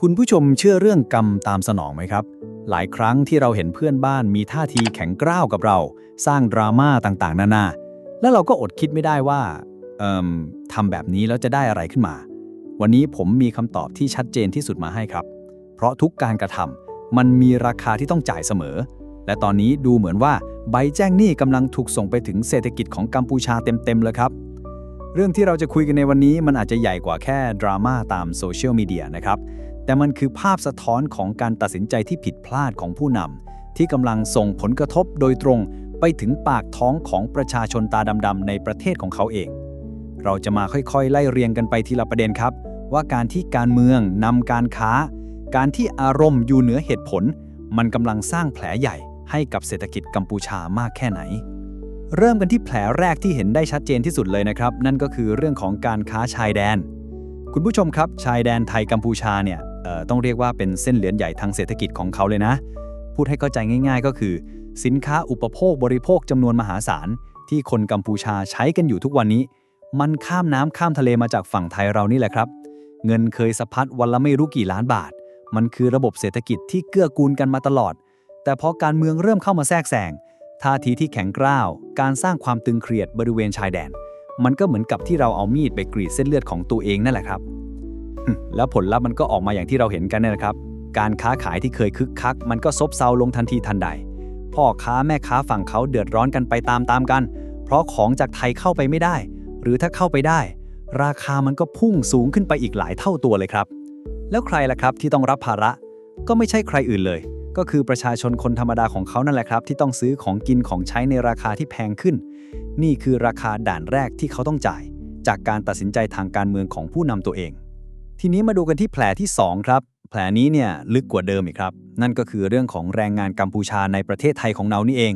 คุณผู้ชมเชื่อเรื่องกรรมตามสนองไหมครับ หลายครั้งที่เราเห็นเพื่อนบ้านมีท่าทีแข็งกร้าวกับเรา สร้างดราม่าต่างๆ นานา แล้วเราก็อดคิดไม่ได้ว่าเอ่มทำแบบนี้แล้วจะได้อะไรขึ้นมา วันนี้ผมมีคำตอบที่ชัดเจนที่สุดมาให้ครับ เพราะทุกการกระทำมันมีราคาที่ต้องจ่ายเสมอ และตอนนี้ดูเหมือนว่าใบแจ้งหนี้กำลังถูกส่งไปถึงเศรษฐกิจของกัมพูชาเต็มๆเลยครับ เรื่องที่เราจะคุยกันในวันนี้มันอาจจะใหญ่กว่าแค่ดราม่าตามโซเชียลมีเดียนะครับ แต่มันคือภาพสะท้อนของการตัดสินใจที่ผิดพลาดของผู้นำที่กำลังส่งผลกระทบโดยตรงไปถึงปากท้องของประชาชนตาดำๆในประเทศของเขาเอง เราจะมาค่อยๆ ไล่เรียงกันไปทีละประเด็นครับ ว่าการที่การเมืองนำการค้า การที่อารมณ์อยู่เหนือเหตุผล มันกำลังสร้างแผลใหญ่ให้กับเศรษฐกิจกัมพูชามากแค่ไหน เริ่มกันที่แผลแรกที่เห็นได้ชัดเจนที่สุดเลยนะครับ นั่นก็คือเรื่องของการค้าชายแดน คุณผู้ชมครับ ชายแดนไทยกัมพูชาเนี่ย ต้องเรียกว่าเป็นเส้นเหลือนใหญ่ทางเศรษฐกิจของเขาเลยนะ พูดให้เข้าใจง่าย ๆ ก็คือ สินค้าอุปโภคบริโภคจำนวนมหาศาล ที่คนกัมพูชาใช้กันอยู่ทุกวันนี้ มันข้ามน้ำข้ามทะเลมาจากฝั่งไทยเรานี่แหละครับ เงินเคยสะพัดวันละไม่รู้กี่ล้านบาท มันคือระบบเศรษฐกิจที่เกื้อกูลกันมาตลอด แต่พอการเมืองเริ่มเข้ามาแทรกแซงท่าทีที่แข็งกร้าว การสร้างความตึงเครียดบริเวณชายแดน มันก็เหมือนกับที่เราเอามีดไปกรีดเส้นเลือดของตัวเองนั่นแหละครับ แล้วผลลัพธ์มันก็ออกมาอย่างที่เราเห็นกันนี่แหละครับ การค้าขายที่เคยคึกคัก มันก็ซบเซาลงทันทีทันใด พ่อค้าแม่ค้าฝั่งเขาเดือดร้อนกันไปตามๆกัน เพราะของจากไทยเข้าไปไม่ได้ หรือถ้าเข้าไปได้ ราคามันก็พุ่งสูงขึ้นไปอีกหลายเท่าตัวเลยครับ แล้วใครล่ะครับที่ต้องรับภาระ ก็ไม่ใช่ใครอื่นเลย ก็คือประชาชนคนธรรมดาของเขานั่นแหละครับ ที่ต้องซื้อของกินของใช้ในราคาที่แพงขึ้น นี่คือราคาด่านแรกที่เขาต้องจ่าย จากการตัดสินใจทางการเมืองของผู้นำตัวเอง ทีนี้มาดูกันที่แผลที่ 2 ครับ แผลนี้เนี่ยลึกกว่าเดิมอีกครับ นั่นก็คือเรื่องของแรงงานกัมพูชาในประเทศไทยของเรานี่เอง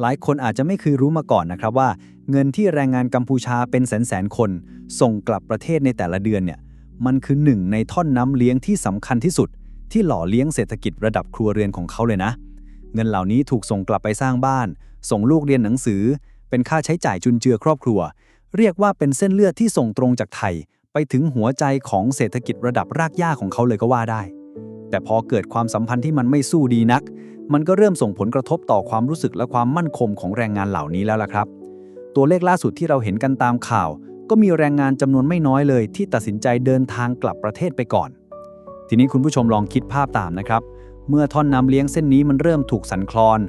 หลายคนอาจจะไม่เคยรู้มาก่อนนะครับว่า เงินที่แรงงานกัมพูชาเป็นแสนแสนคน ส่งกลับประเทศในแต่ละเดือนเนี่ยมันคือหนึ่งในท่อนน้ำเลี้ยงที่สำคัญที่สุด ที่หล่อเลี้ยงเศรษฐกิจระดับครัวเรือนของเขาเลยนะ เงินเหล่านี้ถูกส่งกลับไปสร้างบ้าน ส่งลูกเรียนหนังสือ เป็นค่าใช้จ่ายจุนเจือครอบครัว เรียกว่าเป็นเส้นเลือดที่ส่งตรงจากไทย ไปถึงหัวใจของเศรษฐกิจระดับรากหญ้าของเขาเลยก็ว่าได้ แต่พอเกิดความสัมพันธ์ที่มันไม่สู้ดีนัก มันก็เริ่มส่งผลกระทบต่อความรู้สึกและความมั่นคงของแรงงานเหล่านี้แล้วล่ะครับ ตัวเลขล่าสุดที่เราเห็นกันตามข่าว ก็มีแรงงานจำนวนไม่น้อยเลย ที่ตัดสินใจเดินทางกลับประเทศไปก่อน ทีนี้คุณผู้ชมลองคิดภาพตามนะครับ เมื่อท่อนน้ำเลี้ยงเส้นนี้มันเริ่มถูกสั่นคลอน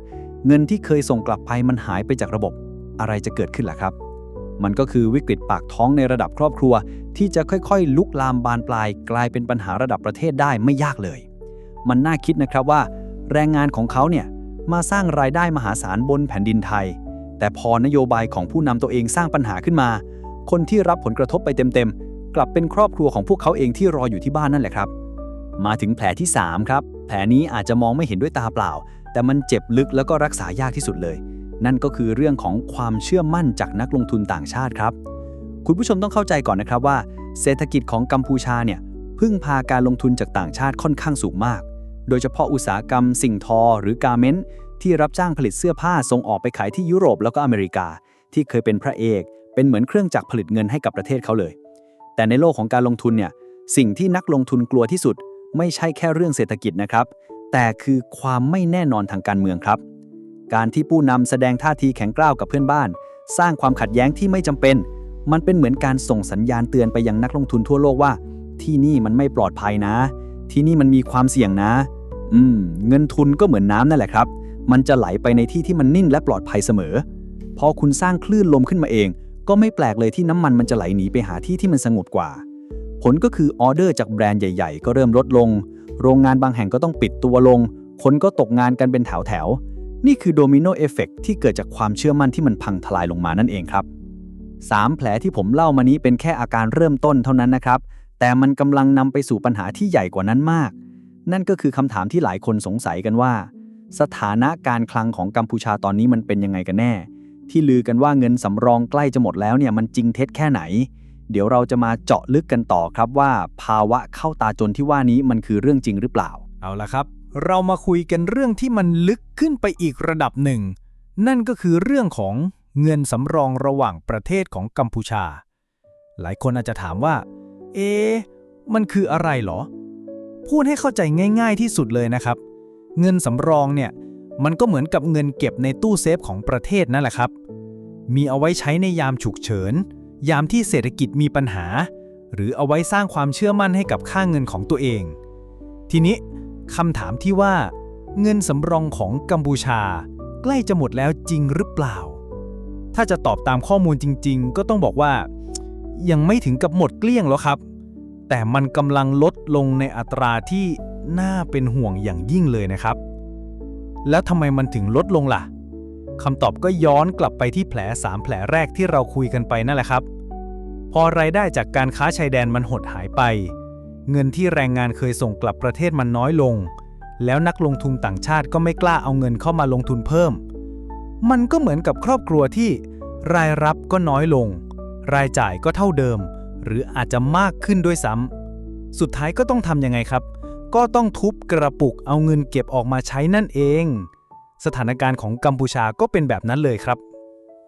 เงินที่เคยส่งกลับไปมันหายไปจากระบบ อะไรจะเกิดขึ้นล่ะครับ มันก็คือวิกฤตปากท้องในระดับครอบครัว ที่จะค่อยๆ ลุกลามบานปลาย กลายเป็นปัญหาระดับประเทศได้ไม่ยากเลย มันน่าคิดนะครับว่า แรงงานของเขาเนี่ยมาสร้างรายได้มหาศาลบนแผ่นดินไทย แต่พอนโยบายของผู้นำตัวเองสร้างปัญหาขึ้นมา คนที่รับผลกระทบไปเต็มๆ กลับเป็นครอบครัวของพวกเขาเองที่รออยู่ที่บ้านนั่นแหละครับ มาถึงแผลที่ 3 ครับ แผลนี้อาจจะมองไม่เห็นด้วยตาเปล่า แต่มันเจ็บลึกแล้วก็รักษายากที่สุดเลย นั่นก็คือเรื่องของความเชื่อมั่นจากนักลงทุนต่างชาติครับ คุณผู้ชมต้องเข้าใจก่อนนะครับว่า เศรษฐกิจของกัมพูชาเนี่ยพึ่งพาการลงทุนจากต่างชาติค่อนข้างสูงมาก โดยเฉพาะอุตสาหกรรมสิ่งทอ หรือการเมนต์ที่รับจ้างผลิตเสื้อผ้าส่งออกไปขายที่ยุโรปแล้วก็อเมริกา ที่เคยเป็นพระเอก เป็นเหมือนเครื่องจักรผลิตเงินให้กับประเทศเขาเลย แต่ในโลกของการลงทุนเนี่ยสิ่งที่นักลงทุนกลัวที่สุด ไม่ใช่แค่เรื่องเศรษฐกิจนะครับ แต่คือความไม่แน่นอนทางการเมืองครับ การที่ผู้นำแสดงท่าทีแข็งกร้าวกับเพื่อนบ้าน สร้างความขัดแย้งที่ไม่จำเป็น มันเป็นเหมือนการส่งสัญญาณเตือนไปยังนักลงทุนทั่วโลกว่า ที่นี่มันไม่ปลอดภัยนะ ที่นี่มันมีความเสี่ยงนะ อืม เงินทุนก็เหมือนน้ำนั่นแหละครับ มันจะไหลไปในที่ที่มันนิ่งและปลอดภัยเสมอ พอคุณสร้างคลื่นลมขึ้นมาเอง ก็ไม่แปลกเลยที่น้ำมันมันจะไหลหนีไปหาที่ที่มันสงบกว่า ผลก็คือออเดอร์จากแบรนด์ใหญ่ ๆ ก็เริ่มลดลง โรงงานบางแห่งก็ต้องปิดตัวลง คนก็ตกงานกันเป็นแถวๆ นี่คือโดมิโนเอฟเฟกที่เกิดจากความเชื่อมั่นที่มันพังทลายลงมานั่นเองครับ 3 แผลที่ผมเล่ามานี้เป็นแค่อาการเริ่มต้นเท่านั้นนะครับ แต่มันกำลังนำไปสู่ปัญหาที่ใหญ่กว่านั้นมาก นั่นก็คือคำถามที่หลายคนสงสัยกันว่า สถานะการคลังของกัมพูชาตอนนี้มันเป็นยังไงกันแน่ ที่ลือกันว่าเงินสำรองใกล้จะหมดแล้วเนี่ยมันจริงเท็จแค่ไหน เดี๋ยวเราจะมาเจาะลึกกันต่อครับว่า ภาวะเข้าตาจนที่ว่านี้มันคือเรื่องจริงหรือเปล่า เอาละครับ เรามาคุยกันเรื่องที่มันลึกขึ้นไปอีกระดับหนึ่ง นั่นก็คือเรื่องของเงินสำรองระหว่างประเทศของกัมพูชา หลายคนอาจจะถามว่า เอ๊ะมันคืออะไรเหรอ พูดให้เข้าใจง่าย ๆ ที่สุดเลยนะครับ เงินสำรองเนี่ยมันก็เหมือนกับเงินเก็บในตู้เซฟของประเทศนั่นแหละครับ มีเอาไว้ใช้ในยามฉุกเฉิน ยามที่เศรษฐกิจมีปัญหา หรือเอาไว้สร้างความเชื่อมั่นให้กับค่าเงินของตัวเอง ทีนี้ คำถามที่ว่า เงินสำรองของกัมพูชา ใกล้จะหมดแล้วจริงหรือเปล่า ถ้าจะตอบตามข้อมูลจริง ๆ ก็ต้องบอกว่า ยังไม่ถึงกับหมดเกลี้ยงหรอกครับ แต่มันกำลังลดลงในอัตราที่น่าเป็นห่วงอย่างยิ่งเลยนะครับ แล้วทำไมมันถึงลดลงล่ะคำตอบก็ย้อนกลับไปที่แผล 3 แผลแรกที่เราคุยกันไปนั่นแหละครับ พอรายได้จากการค้าชายแดนมันหดหายไป เงินที่แรงงานเคยส่งกลับประเทศมันน้อยลง แล้วนักลงทุนต่างชาติก็ไม่กล้าเอาเงินเข้ามาลงทุนเพิ่ม มันก็เหมือนกับครอบครัวที่รายรับก็น้อยลง รายจ่ายก็เท่าเดิม หรืออาจจะมากขึ้นด้วยซ้ำสุดท้ายก็ต้องทำยังไงครับ ก็ต้องทุบกระปุกเอาเงินเก็บออกมาใช้นั่นเอง สถานการณ์ของกัมพูชาก็เป็นแบบนั้นเลยครับ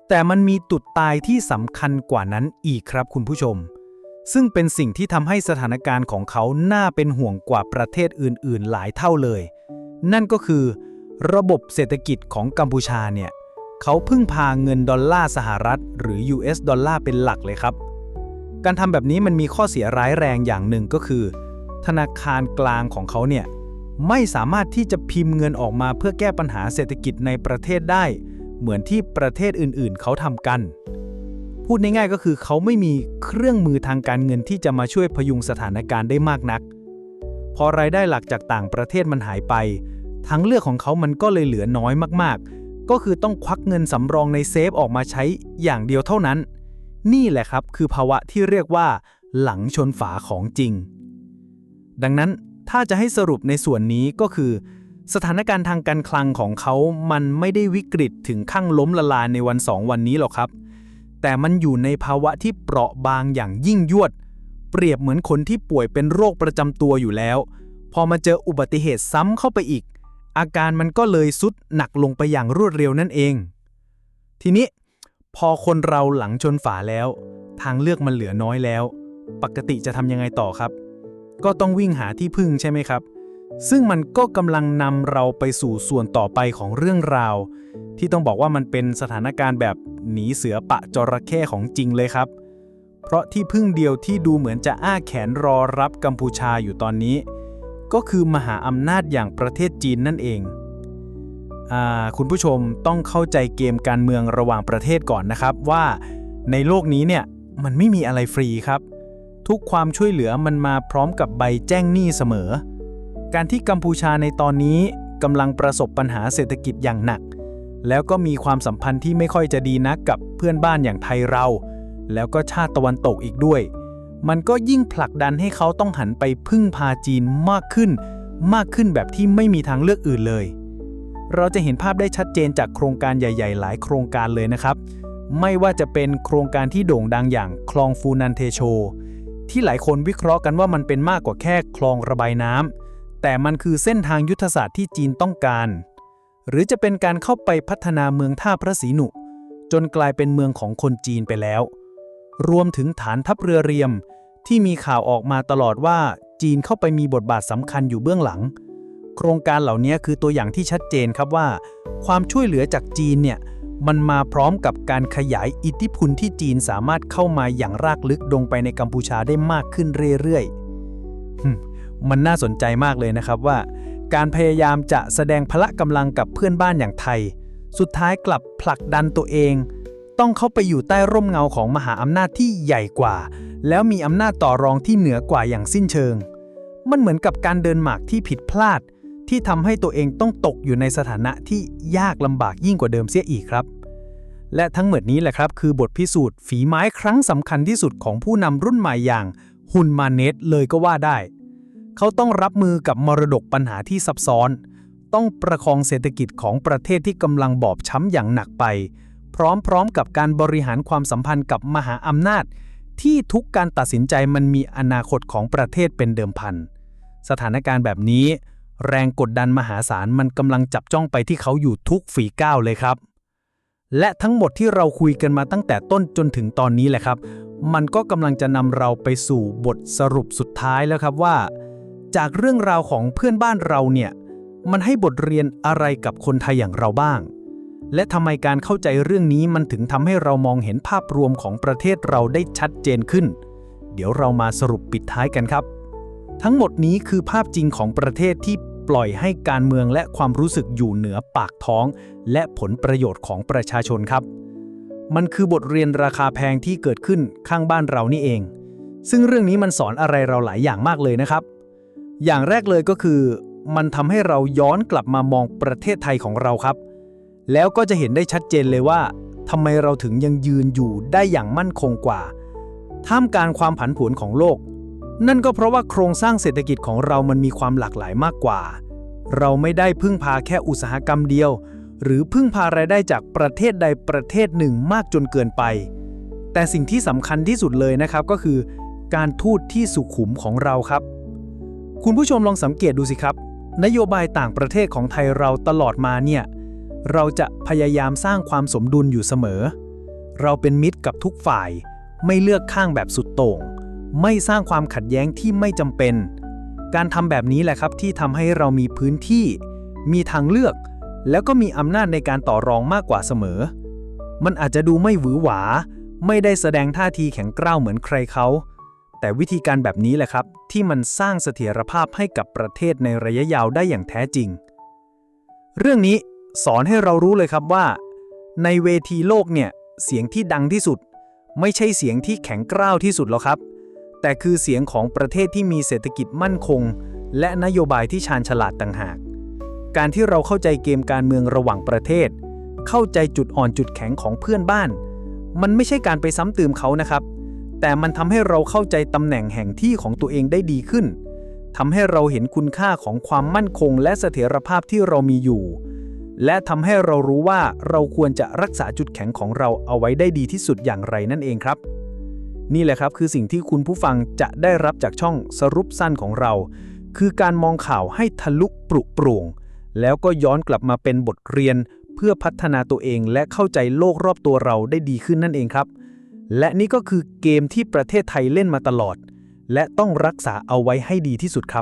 แต่มันมีตุดตายที่สำคัญกว่านั้นอีกครับคุณผู้ชม ซึ่งเป็นสิ่งที่ทำให้สถานการณ์ของเขาน่าเป็นห่วงกว่าประเทศอื่น ๆ หลายเท่าเลย นั่นก็คือ ระบบเศรษฐกิจของกัมพูชาเนี่ยเขาพึ่งพาเงินดอลลาร์สหรัฐ หรือ US ดอลลาร์เป็นหลักเลยครับ การทำแบบนี้มันมีข้อเสียร้ายแรงอย่างหนึ่งก็คือ ธนาคารกลางของเขาเนี่ยไม่สามารถที่จะพิมพ์เงินออกมาเพื่อแก้ปัญหาเศรษฐกิจในประเทศได้ เหมือนที่ประเทศอื่น ๆ เขาทำกัน พูดง่ายๆก็คือเขาไม่มีเครื่องมือทางการเงินที่จะมาช่วยพยุงสถานการณ์ได้มากนัก พอรายได้หลักจากต่างประเทศมันหายไปทางเลือกของเขามันก็เลยเหลือน้อยมากๆ ก็คือต้องควักเงินสำรองในเซฟออกมาใช้อย่างเดียวเท่านั้น นี่แหละครับคือภาวะที่เรียกว่า หลังชนฝาของจริง ดังนั้นถ้าจะให้สรุปในส่วนนี้ก็คือ สถานการณ์ทางการคลังของเขามันไม่ได้วิกฤตถึงขั้งล้มละลายในวันสองวันนี้หรอกครับ แต่มันอยู่ในภาวะที่เปราะบางอย่างยิ่งยวด เปรียบเหมือนคนที่ป่วยเป็นโรคประจำตัวอยู่แล้ว พอมาเจออุบัติเหตุซ้ำเข้าไปอีก อาการมันก็เลยสุดหนักลงไปอย่างรวดเร็วนั่นเอง ทีนี้ พอคนเราหลังชนฝาแล้ว ทางเลือกมันเหลือน้อยแล้ว ปกติจะทำยังไงต่อครับ ก็ต้องวิ่งหาที่พึ่งใช่ไหมครับ ซึ่งมันก็กำลังนำเราไปสู่ส่วนต่อไปของเรื่องราว ที่ต้องบอกว่ามันเป็นสถานการณ์แบบหนีเสือปะจระเข้ของจริงเลยครับ เพราะที่พึ่งเดียวที่ดูเหมือนจะอ้าแขนรอรับกัมพูชาอยู่ตอนนี้ ก็คือมหาอำนาจอย่างประเทศจีนนั่นเองอคุณผู้ชมต้องเข้าใจเกมการเมืองระหว่างประเทศก่อนนะครับว่าในโลกนี้เนี่ยมันไม่มีอะไรฟรีครับ ทุกความช่วยเหลือมันมาพร้อมกับใบแจ้งหนี้เสมอ การที่กัมพูชาในตอนนี้กำลังประสบปัญหาเศรษฐกิจอย่างหนัก แล้วก็มีความสัมพันธ์ที่ไม่ค่อยจะดีนักกับเพื่อนบ้านอย่างไทยเรา แล้วก็ชาติตะวันตกอีกด้วย มันก็ยิ่งผลักดันให้เขาต้องหันไปพึ่งพาจีนมากขึ้น มากขึ้นแบบที่ไม่มีทางเลือกอื่นเลย เราจะเห็นภาพได้ชัดเจนจากโครงการใหญ่ ๆ หลายโครงการเลยนะครับ ไม่ว่าจะเป็นโครงการที่โด่งดังอย่างคลองฟูนันเทโช ที่หลายคนวิเคราะห์กันว่ามันเป็นมากกว่าแค่คลองระบายน้ำ แต่มันคือเส้นทางยุทธศาสตร์ที่จีนต้องการ หรือจะเป็นการเข้าไปพัฒนาเมืองท่าพระศรีหนุ จนกลายเป็นเมืองของคนจีนไปแล้ว รวมถึงฐานทัพเรือเรียม ที่มีข่าวออกมาตลอดว่าจีนเข้าไปมีบทบาทสำคัญอยู่เบื้องหลัง โครงการเหล่านี้คือตัวอย่างที่ชัดเจนครับว่า ความช่วยเหลือจากจีนเนี่ยมันมาพร้อมกับการขยายอิทธิพลที่จีนสามารถเข้ามาอย่างรากลึกลงไปในกัมพูชาได้มากขึ้นเรื่อยๆ มันน่าสนใจมากเลยนะครับว่า การพยายามจะแสดงพละกำลังกับเพื่อนบ้านอย่างไทย สุดท้ายกลับผลักดันตัวเอง ต้องเข้าไปอยู่ใต้ร่มเงาของมหาอำนาจที่ใหญ่กว่า แล้วมีอำนาจต่อรองที่เหนือกว่าอย่างสิ้นเชิง มันเหมือนกับการเดินหมากที่ผิดพลาด ที่ทำให้ตัวเองต้องตกอยู่ในสถานะที่ยากลำบากยิ่งกว่าเดิมเสียอีกครับและทั้งหมดนี้แหละครับ คือบทพิสูจน์ฝีไม้ครั้งสำคัญที่สุดของผู้นำรุ่นใหม่อย่างฮุนมาเนตเลยก็ว่าได้ เขาต้องรับมือกับมรดกปัญหาที่ซับซ้อน ต้องประคองเศรษฐกิจของประเทศที่กำลังบอบช้ำอย่างหนักไป พร้อมๆกับการบริหารความสัมพันธ์กับมหาอำนาจ ที่ทุกการตัดสินใจมันมีอนาคตของประเทศเป็นเดิมพัน สถานการณ์แบบนี้ แรงกดดันมหาศาลมันกำลังจับจ้องไปที่เขาอยู่ทุกฝีก้าวเลยครับ และทั้งหมดที่เราคุยกันมาตั้งแต่ต้นจนถึงตอนนี้แหละครับ มันก็กำลังจะนำเราไปสู่บทสรุปสุดท้ายแล้วครับว่า จากเรื่องราวของเพื่อนบ้านเราเนี่ย มันให้บทเรียนอะไรกับคนไทยอย่างเราบ้าง และทำไมการเข้าใจเรื่องนี้มันถึงทำให้เรามองเห็นภาพรวมของประเทศเราได้ชัดเจนขึ้น เดี๋ยวเรามาสรุปปิดท้ายกันครับ ทั้งหมดนี้คือภาพจริงของประเทศที่ปล่อยให้การเมืองและความรู้สึกอยู่เหนือปากท้อง และผลประโยชน์ของประชาชนครับ มันคือบทเรียนราคาแพงที่เกิดขึ้นข้างบ้านเรานี่เอง ซึ่งเรื่องนี้มันสอนอะไรเราหลายอย่างมากเลยนะครับ อย่างแรกเลยก็คือ มันทำให้เราย้อนกลับมามองประเทศไทยของเราครับ แล้วก็จะเห็นได้ชัดเจนเลยว่าทำไมเราถึงยังยืนอยู่ได้อย่างมั่นคงกว่า ท่ามกลางความผันผวนของโลก นั่นก็เพราะว่าโครงสร้างเศรษฐกิจของเรามันมีความหลากหลายมากกว่า เราไม่ได้พึ่งพาแค่อุตสาหกรรมเดียว หรือพึ่งพารายได้จากประเทศใดประเทศหนึ่งมากจนเกินไป แต่สิ่งที่สำคัญที่สุดเลยนะครับก็คือ การทูตที่สุขุมของเราครับ คุณผู้ชมลองสังเกตดูสิครับ นโยบายต่างประเทศของไทยเราตลอดมาเนี่ย เราจะพยายามสร้างความสมดุลอยู่เสมอ เราเป็นมิตรกับทุกฝ่าย ไม่เลือกข้างแบบสุดโต่ง ไม่สร้างความขัดแย้งที่ไม่จำเป็น การทำแบบนี้แหละครับที่ทำให้เรามีพื้นที่ มีทางเลือก แล้วก็มีอำนาจในการต่อรองมากกว่าเสมอ มันอาจจะดูไม่หวือหวา ไม่ได้แสดงท่าทีแข็งกร้าวเหมือนใครเขา แต่วิธีการแบบนี้แหละครับ ที่มันสร้างเสถียรภาพให้กับประเทศในระยะยาวได้อย่างแท้จริง เรื่องนี้สอนให้เรารู้เลยครับว่า ในเวทีโลกเนี่ย เสียงที่ดังที่สุด ไม่ใช่เสียงที่แข็งกร้าวที่สุดหรอกครับ แต่คือเสียงของประเทศที่มีเศรษฐกิจมั่นคง และนโยบายที่ชาญฉลาดต่างหาก การที่เราเข้าใจเกมการเมืองระหว่างประเทศ เข้าใจจุดอ่อนจุดแข็งของเพื่อนบ้าน มันไม่ใช่การไปซ้ำเติมเขานะครับ แต่มันทำให้เราเข้าใจตำแหน่งแห่งที่ของตัวเองได้ดีขึ้นทำให้เราเห็นคุณค่าของความมั่นคงและเสถียรภาพที่เรามีอยู่ และทำให้เรารู้ว่าเราควรจะรักษาจุดแข็งของเราเอาไว้ได้ดีที่สุดอย่างไรนั่นเองครับ นี่แหละครับคือสิ่งที่คุณผู้ฟังจะได้รับจากช่องสรุปสั้นของเรา คือการมองข่าวให้ทะลุปรุโปร่งแล้วก็ย้อนกลับมาเป็นบทเรียน เพื่อพัฒนาตัวเองและเข้าใจโลกรอบตัวเราได้ดีขึ้นนั่นเองครับ และนี่ก็คือเกมที่ประเทศไทยเล่นมาตลอด และต้องรักษาเอาไว้ให้ดีที่สุดครับ